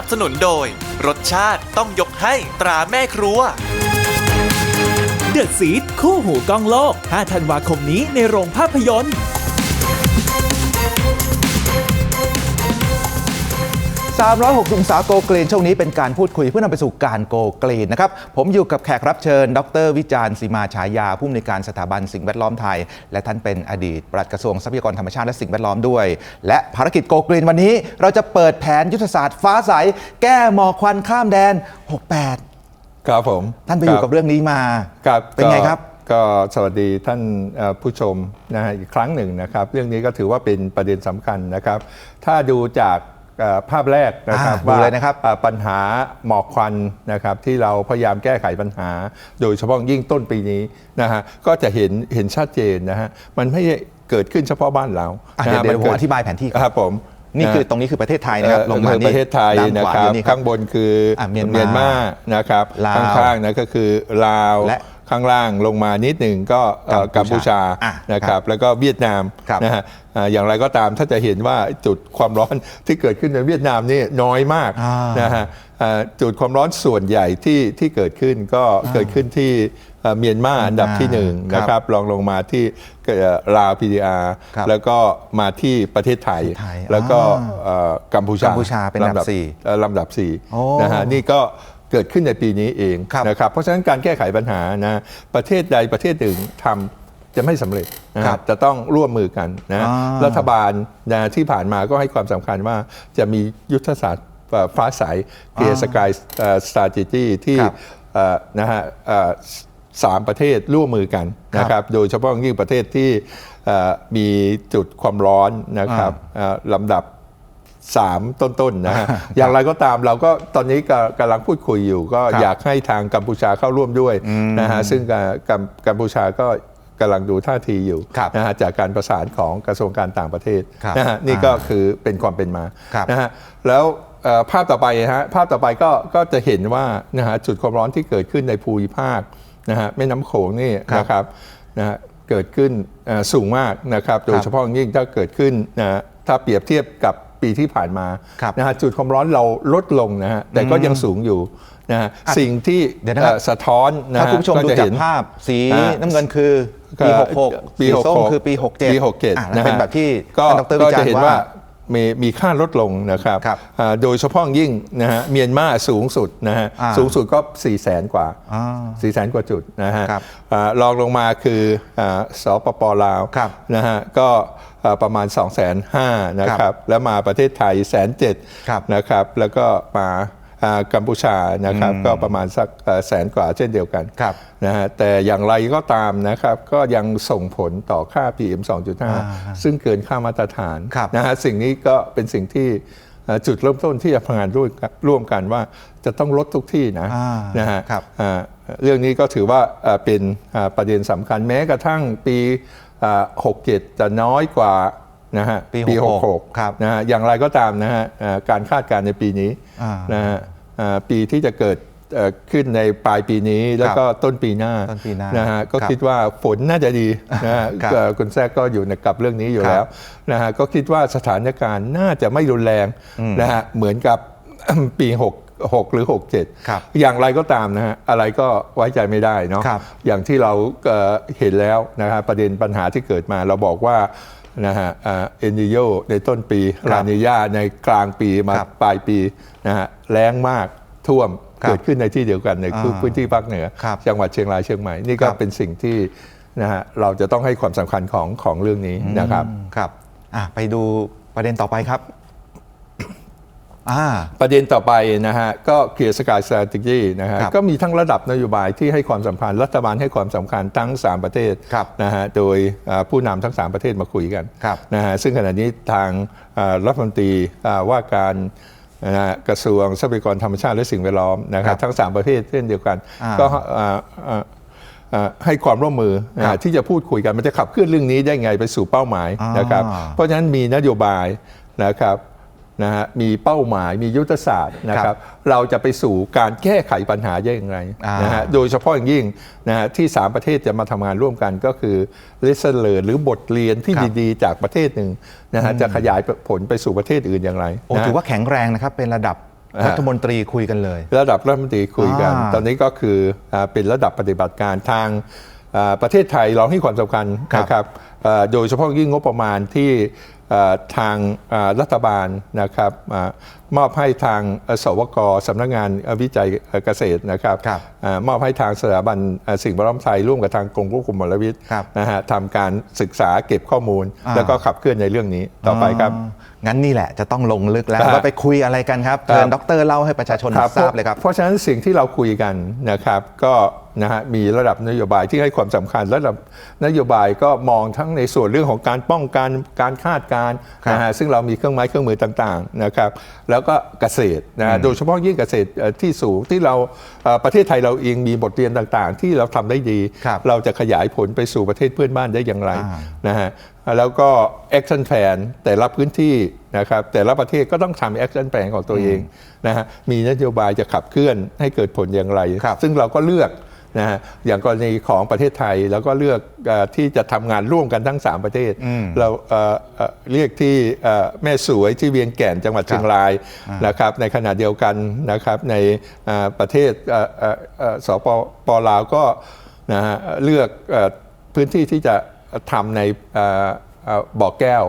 นับสนุนโดย รสชาติต้องยกให้ตราแม่ครัว เดอะซีดคู่หูกล้องโลก 5 ธันวาคมนี้ในโรงภาพยนตร์ 360องศาโกเกรนช่วงนี้เป็นการพูดคุยเพื่อนำไปสู่การโกเกรนนะครับ ผมอยู่กับแขกรับเชิญ ดร วิจารณ์สีมาฉายา ผู้อำนวยการสถาบันสิ่งแวดล้อมไทย และท่านเป็นอดีตปลัดกระทรวงทรัพยากรธรรมชาติและสิ่งแวดล้อมด้วย และภารกิจโกเกรนวันนี้ เราจะเปิดแผนยุทธศาสตร์ฟ้าใสแก้หมอกควันข้ามแดน 68 ครับผม ท่านไปอยู่กับเรื่องนี้มาครับเป็นไงครับก็สวัสดีท่านเอ่อผู้ชมนะฮะอีกครั้งหนึ่งนะครับ เรื่องนี้ก็ถือว่าเป็นประเด็นสำคัญนะครับ ถ้าดูจากเอ่อ ภาพแรกนะครับอ่าดูเลยนะครับเอ่อปัญหาหมอกควันนะครับที่เราพยายามแก้ไขปัญหา โดยเฉพาะยิ่งต้นปีนี้นะฮะก็จะเห็นเห็นชัดเจนนะฮะมันไม่ได้เกิดขึ้นเฉพาะบ้านเราอะนะเดี๋ยวฮะเดี๋ยวนผมเกิดอธิบายแผนที่ครับครับผม นี่คือนะตรงนี้คือประเทศไทยนะครับลงมาเอ่อนี่ประเทศไทยด้านนะขวาครัอบยู่นี่ครับ ข้างบนคืออาเมียนมามานะครับลาวข้างๆนะก็คือลาวและ ข้างล่างลงมานิดหนึ่งก็เอ่อกักัมมพูพูชาชาอะนะคครัรับบแล้วก็เวียดนามครับนะฮะอ่าอย่างไรก็ตามถ้าจะเห็นว่าจุดความร้อนที่เกิดขึ้นในเวียดนามนี่น้อยมากอ่านนะฮะอ่าจุดความร้อนส่วนใหญ่ที่ที่เกิดขึ้นก็เกิดขึ้นที่เอ่อเมียนมาอันดับที่หนึ่งครับนะครับรองลงมาที่เอ่อลาว PDR ครับแล้วก็มาที่ประเทศไทยประเทศไทยแล้วก็อ่าเอ่อกัมพูชากัมพูชาเป็นอันดับสี่เอ่อลำดับสี่โอ้นะฮะนี่ก็ เกิดขึ้นในปีนี้เองครับนะครับเพราะฉะนั้นการแก้ไขปัญหานะประเทศใดประเทศหนึ่งทำจะไม่สำเร็จนะคครัรับบจะต้องร่วมมือกันนะอ่ารัฐบาลนะที่ผ่านมาก็ให้ความสำคัญว่าจะมียุทธศาสตร์เอ่อฟ้าใสเกียร์สกายสตาจิจี้ที่ครับเอ่อนะฮะเอ่อสามประเทศร่วมมือกันนะครับ โดยเฉพาะยิ่งประเทศที่เอ่อมีจุดความร้อนนะครับเอ่อลำดับ สามต้นๆนะฮะอย่างไรก็ตามเราก็ตอนนี้ก็กำลังพูดคุยอยู่ ก็ครับอยากให้ทางกัมพูชาเข้าร่วมด้วยนะฮะซึ่งกักัมกัมพูชาก็กำลังดูท่าทีอยู่ครับนะฮะจากการประสานของกระทรวงการต่างประเทศครับนะฮะนี่ก็คือเป็นความเป็นมาครับนะฮะแล้วเอ่อภาพต่อไปนะฮะภาพต่อไปก็ก็จะเห็นว่านะฮะจุดความร้อนที่เกิดขึ้นในภูมิภาคนะฮะแม่น้ำโขงนี่ครับนะครับนะฮะเกิดขึ้นเอ่อสูงมากนะครับ โดยเฉพาะยิ่งถ้าเกิดขึ้นนะฮะถ้าเปรียบเทียบกับ ปีที่ผ่านมาครับนะฮะจุดความร้อนเราลดลงนะฮะแต่ก็ยังสูงอยู่นะฮะอะสิ่งที่เดี๋ยวนะครับเอ่อสะท้อนนะถ้าฮะคุณผู้ชมก็ดูจะจากเห็นภาพสีอ่าน้ำเงินคือปีก็66 ปีสีส้ม66คือปี 67ปี67อะนะเป็นฮะแบบที่ก็ท่านดรก็วิจารจะเห็นณ์ว่าว่ามีมีค่าลดลงนะครับครับอ่าโดยเฉพาะยิ่งนะฮะเมียนมาสูงสุดนะฮะอ่าสูงสุดก็ 4 0 0แสนกว่าอ่า4 0 0แสนกว่าจุดนะฮะครับอ่ารองลงมาคืออ่าสปปลาวครับนะฮะก็อ่า ประมาณ 2 5 0 0 0นะคครัรับบแล้วมาประเทศไทยแสนเจ็ดครับนะครับแล้วก็มาอ่ากัมพูชานะครับก็ประมาณสักเอ่อแสนกว่าเช่นเดียวกันครับนะฮะแต่อย่างไรก็ตามนะครับก็ยังส่งผลต่อค่า PM 2.5 ซึ่งเกินค่ามาตรฐานครับนะฮะสิ่งนี้ก็เป็นสิ่งที่เอ่อจุดเริ่มต้นที่จะทำงานร่วมกันร่วมกันว่าจะต้องลดทุกที่นะอ่านนะฮะครับอ่าเรื่องนี้ก็ถือว่าเอ่อเป็นอ่าประเด็นสำคัญแม้กระทั่งปีอ่า 67 จะน้อยกว่านะฮะปี66 66ครับนะฮะอย่างไรก็ตามนะฮะเอ่อการคาดการณ์ในปีนี้อ่านนะฮะอ่าปีที่จะเกิดเอ่อขึ้นในปลายปีนี้แล้วก็ต้นปีหน้าต้นปีหน้านะฮะก็ครับคิดว่าฝนน่าจะดีนะฮะครับเอ่อคุณแซกก็อยู่ในกับเรื่องนี้อยู่ครับแล้วนะฮะก็คิดว่าสถานการณ์น่าจะไม่รุนแรงนะฮะเหมือนกับปี 6 6หรือ 67ครับอย่างไรก็ตามนะฮะอะไรก็ไว้ใจไม่ได้เนาะครับอย่างที่เราเอ่อเห็นแล้วนะฮะประเด็นปัญหาที่เกิดมาเราบอกว่านะฮะเอ็นดิโยในต้นปีครับลานิยาในกลางปีมาครับปลายปีนะฮะแรงมากท่วมครับเกิดขึ้นในที่เดียวกันในอ่าพื้นที่ภาคเหนือครับจังหวัดเชียงรายเชียงใหม่นี่ก็ครับเป็นสิ่งที่นะฮะเราจะต้องให้ความสำคัญของของเรื่องนี้นะครับครับอะไปดูประเด็นต่อไปครับอ่า ประเด็นต่อไปนะฮะก็เกียร์สกายสตร a t e g y นะฮะครับก็มีทั้งระดับนโยบายที่ให้ความสำคัญรัฐบาลให้ความสำคัญทั้ง 3 ประเทศครับนะฮะโดยอ่าผู้นำทั้ง 3 ประเทศมาคุยกันครับนะฮะซึ่งขณะนี้ทางอ่ารัฐมนตรีอ่าว่าการนะฮะกระทรวงทรัพยากรธรรมชาติและสิ่งแวดล้อมนะคครัรับบทั้ง 3 ประเทศเช่นเดียวกันอ่าก็อ่าอ่าอ่าให้ความร่วมมือครับอ่าที่จะพูดคุยกันมันจะขับเคลื่อนเรื่องนี้ได้ไงไปสู่เป้าหมายอ่านนะครับเพราะฉะนั้นมีนโยบายนะครับ นะฮะมีเป้าหมายมียุทธศาสตร์นะครับเราจะไปสู่การแก้ไขปัญหาได้อย่างไรอ่านนะฮะโดยเฉพาะอย่างยิ่งนะฮะที่ 3 ประเทศจะมาทำงานร่วมกันก็คือ lesson learn หรือบทเรียนที่ครับดีๆ จากประเทศหนึ่งนะฮะจะขยายผลไปสู่ประเทศอื่นอย่างไรโอ้นะฮะถือว่าแข็งแรงนะครับเป็นระดับรัฐมนตรีคุยกันเลย ระดับรัฐมนตรีคุยกันอ่าตอนนี้ก็คืออาเป็นระดับปฏิบัติการทางอ่าประเทศไทยเราให้ความสำคัญครับนะครับอ่าโดยเฉพาะยิ่งงบประมาณที่อ่า ทางอ่ารัฐบาลนะครับอามอบให้ทางสวกสำนักงานวิจัยเกษตรนะครับครับอามอบให้ทางสถาบันอ่าสิ่งแวดล้อมไทยร่วมกับทางกรมควบคุมมลพิษครับนะฮะทำการศึกษาเก็บข้อมูลอ่าแล้วก็ขับเคลื่อนในเรื่องนี้ต่อไปครับอ๋องั้นนี่แหละจะต้องลงลึกแล้วครับว่าไปคุยอะไรกันครับครับเชิญดอกเตอรเล่าให้ประชาชนทราบเลยครับเพราะฉะนั้นสิ่งที่เราคุยกันนะครับก็นะฮะมีระดับนโยบายที่ให้ความสำคัญระดับนโยบายก็มองทั้งในส่วนเรื่องของการป้องกันการคาดการณ์ครับนะฮะซึ่งเรามีเครื่องไม้เครื่องมือต่างๆนะครับแล้วก็เกษตรนะฮะโดยเฉพาะยิ่งเกษตรเอ่อที่สูงที่เราเอ่อประเทศไทยเราเองมีบทเรียนต่างๆ ที่เราทำได้ดีครับเราจะขยายผลไปสู่ประเทศเพื่อนบ้านได้อย่างไรอ่านะฮะแล้วก็ action plan แต่ละพื้นที่นะครับแต่ละประเทศก็ต้องทำ action plan ของตัวเองนะฮะมีนโยบายจะขับเคลื่อนให้เกิดผลอย่างไรครับซึ่งเราก็เลือก นะฮะอย่างกรณีของประเทศไทยแล้วก็เลือกเออที่จะทำงานร่วมกันทั้ง 3 ประเทศ เราเอ่อเอ่อเรียกที่เอ่อแม่สวยที่เวียงแก่นจังหวัดเชียงรายนะครับในขณะเดียวกันนะครับในเอ่อประเทศเอ่อเอ่อเอ่อสปปลาวก็นะฮะเลือกเอ่อพื้นที่ที่จะทำในเอ่อเอ่อ บ่อแก้ว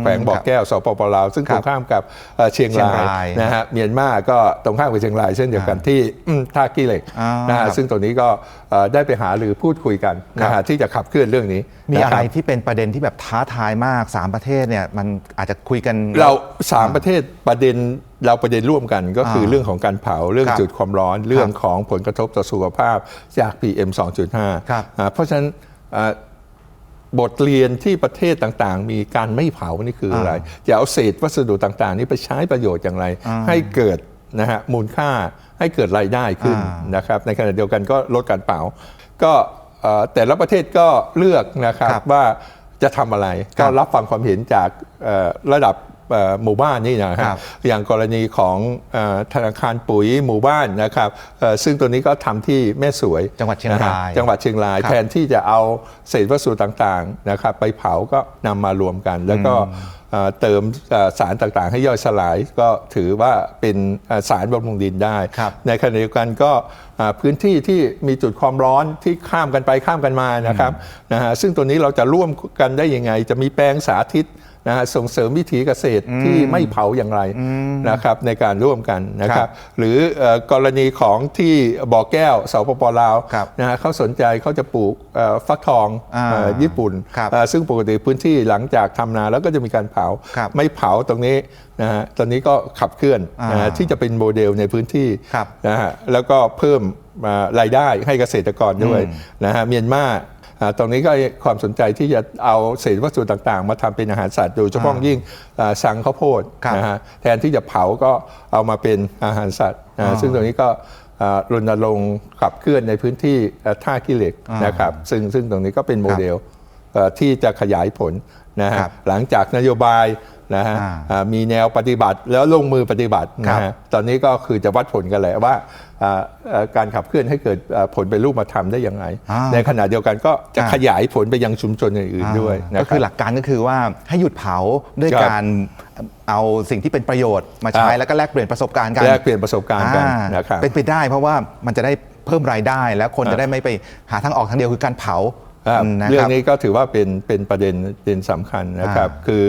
แขวงบ่อแก้วสปปลาว ซึ่งครัตรบงข้ามกับเอ่อเชียงเชียงรารายยนะฮะเมียนมาก็ตรงข้ามกับเชียงรายเช่นเดียวกันที่อืมท่ากี้เหล็กอ่านนะฮะครับซึ่งตรงนี้ก็เอ่อได้ไปหาหรือพูดคุยกันนะครัฮะบที่จะขับเคลื่อนเรื่องนี้ มีนคอะไรบที่เป็นประเด็นที่แบบท้าทายมาก 3 ประเทศเนี่ยมันอาจจะคุยกันเราสามประเทศประเด็นเราประเด็นร่วมกันก็คืออ่าเรื่องของการเผาเรื่องครับจุดความร้อนเรื่องของผลกระทบต่อสุขภาพจาก PM 2.5ครับอ่าเพราะฉะนั้นอ่า บทเรียนที่ประเทศต่างๆ มีการไม่เผานี่คืออะไร จะเอาเศษวัสดุต่างๆ นี้ไปใช้ประโยชน์อย่างไร ให้เกิดนะฮะมูลค่าให้เกิดรายได้ขึ้นอ่านนะครับในขณะเดียวกันก็ลดการเผาก็เอ่อแต่ละประเทศก็เลือกนะครับครับว่าจะทำอะไรคก็รับรับฟังความเห็นจากเอ่อระดับเอ่อ หมู่บ้านนี่นะฮะครับอย่างกรณีของเออธนาคารปุ๋ยหมู่บ้านนะครับเอ่อซึ่งตัวนี้ก็ทำที่แม่สวยจังหวัดเชียงรายนะฮะจังหวัดเชียงรายครับแทนที่จะเอาเศษวัสดุต่างๆนะครับไปเผาก็นำมารวมกันแล้วก็ เอ่อเติมเอ่อสารต่างๆ ให้ย่อยสลายก็ถือว่าเป็นเอ่อสารบำรุงดินได้ครับในขณะเดียวกันก็อ่าพื้นที่ที่มีจุดความร้อนที่ข้ามกันไปข้ามกันมานะครับนะฮะซึ่งตัวนี้เราจะร่วมกันได้ยังไง จะมีแปลงสาธิตนะฮะส่งเสริมวิถีเกษตรที่ไม่เผาอย่างไรนะครับในการร่วมกันนะคครัรับบหรือเอ่อกรณีของที่บ่อแก้วสปปลาวครับนะฮะเขาสนใจเขาจะปลูกเอ่อฟักทองอ่าเอ่อญี่ปุ่นครับเอ่อซึ่งปกติพื้นที่หลังจากทำนาแล้วก็จะมีการเผาครับไม่เผาตรงนี้นะฮะตอนนี้ก็ขับเคลื่อนอ่านนะฮะที่จะเป็นโมเดลในพื้นที่ครับนะฮะแล้วก็เพิ่มอ่ารายได้ให้เกษตรกรด้วยนะฮะเมียนมาอ่าตรงนี้ก็ความสนใจที่จะเอาเศษวัสดุต่างๆ มาทำเป็นอาหารสัตว์โดยเฉพาะยิ่งอ่าสังข้าวโพดครับนะฮะแทนที่จะเผาก็เอามาเป็นอาหารสัตว์นะฮะอ่าซึ่งตรงนี้ก็อ่ารณรงค์ขับเคลื่อนในพื้นที่เอ่อท่าขี้เหล็กอ่านนะครับซึ่งซึ่งตรงนี้ก็เป็นโมเดลเอ่อที่จะขยายผล นะฮะครับหลังจากนโยบายนะฮะอ่าอ่ามีแนวปฏิบัติแล้วลงมือปฏิบัติครับนะฮะตอนนี้ก็คือจะวัดผลกันแหละว่าอ่าเอ่อการขับเคลื่อนให้เกิดอ่าผลเป็นรูปธรรมได้ยังไงอ่าในขณะเดียวกันก็จะอ่าขยายผลไปยังชุมชนอื่นๆด้วยนะก็คคือหรับลักการก็คือว่าให้หยุดเผาด้วยครับการเอาสิ่งที่เป็นประโยชน์มาใช้ครับแล้วก็แลกเปลี่ยนประสบการณ์กันแลกเปลี่ยนประสบการณ์กันอ่านะครับเป็นไปได้เพราะว่ามันจะได้เพิ่มรายได้ แล้วคนครับจะได้ไม่ไปหาทางออกทางเดียวคือการเผา ครับอืมนะเรื่คองรับนี้ก็ถือว่าเป็นเป็นประเด็นเป็นสำคัญนะครับอ่าคือ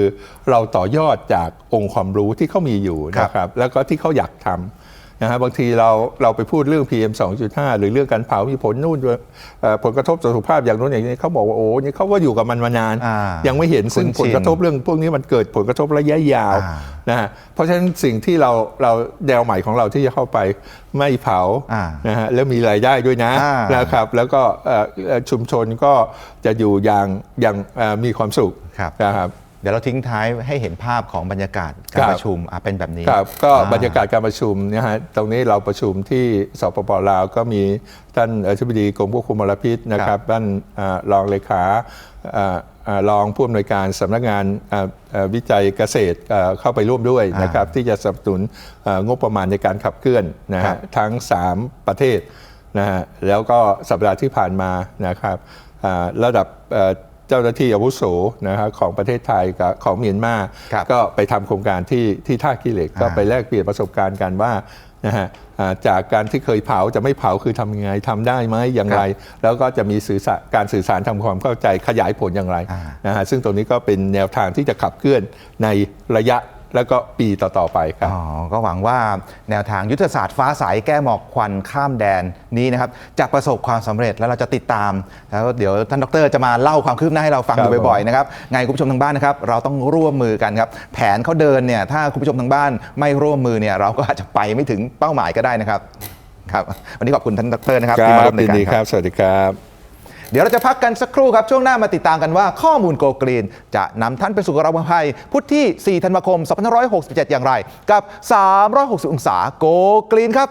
เราต่อยอดจากองค์ความรู้ที่เขามีอยู่ครับนะครับ แล้วก็ที่เขาอยากทำ นะฮะบางทีเราเราไปพูดเรื่อง PM 2.5 หรือเรื่องการเผามีผลนู่นเอ่อผลกระทบต่อสุขภาพอย่างนู้นอย่างนี้เขาบอกว่าโอ้นี่เขาก็อยู่กับมันมานานอ่ายังไม่เห็นซึ่งคุ้นชินผลกระทบเรื่องพวกนี้มันเกิดผลกระทบระยะยาวอ่านะฮะเพราะฉะนั้นสิ่งที่เราเราแนวใหม่ของเราที่จะเข้าไปไม่เผาอ่านะฮะแล้วมีรายได้ด้วยนะอ่านะครับ แล้วก็เอ่อเอ่อชุมชนก็จะอยู่อย่างอย่างเอ่อมีความสุขครับนะครับ เดี๋ยวเราทิ้งท้ายให้เห็นภาพของบรรยากาศกาครัรบประชุมอะเป็นแบบนี้ครับก็อ่บรรยากาศการประชุมนะฮะตรงนี้เราประชุมที่สปปลาวก็มีท่านอธิบดีกรมควบคุมมลพิษนะครับท่านอ่ารองเลขาอ่าอ่ารองผู้อำนวยการสำนักงานอ่าอ่าวิจัยเกษตรอ่าเข้าไปร่วมด้วยนะครับที่จะสนับสนุนอ่างบประมาณในการขับเคลื่อนนะครัฮะบทั้ง 3 ประเทศนะฮะแล้วก็สัปดาห์ที่ผ่านมานะครับอ่าระดับ เอ่อเจ้าหน้าที่อาวุโสนะครับของประเทศไทยกับของเมียนมาครับก็ไปทำโครงการที่ที่ท่าขี้เหล็กก็อ่าไปแลกเปลี่ยนประสบการณ์กันว่านะฮะอ่าจากการที่เคยเผาจะไม่เผาคือทำยังไงทำได้ไหมอย่างไร แล้วก็จะมีสื่อสารการสื่อสารทำความเข้าใจขยายผลอย่างไรอ่านะฮะซึ่งตรงนี้ก็เป็นแนวทางที่จะขับเคลื่อนในระยะ แล้วก็ปีต่อ ๆ ไปครับ อ๋อ ก็หวังว่าแนวทางยุทธศาสตร์ฟ้าใสแก้หมอกควันข้ามแดนนี้นะครับจะประสบความสำเร็จแล้วเราจะติดตาม แล้วเดี๋ยวท่านดรจะมาเล่าความคืบหน้าให้เราฟังครัอบยู่บ่อยผมๆนะครับไงคุณผู้ชมทางบ้านนะครับ เราต้องร่วมมือกันครับ แผนเขาเดินเนี่ยถ้าคุณผู้ชมทางบ้านไม่ร่วมมือเนี่ยเราก็อาจจะไปไม่ถึงเป้าหมายก็ได้นะครับครับ วันนี้ขอบคุณท่านดรนะครับที่มาร่วมยิรานยดีการคครัรับ บ สวัสดีครับ เดี๋ยวเราจะพักกันสักครู่ครับ ช่วงหน้ามาติดตามกันว่าข้อมูลโกกรีน จะนำท่านไปสู่เราภัย พุทธที่ 4 ธันวาคม 2567 อย่างไร กับ 360 องศาโกกรีนครับ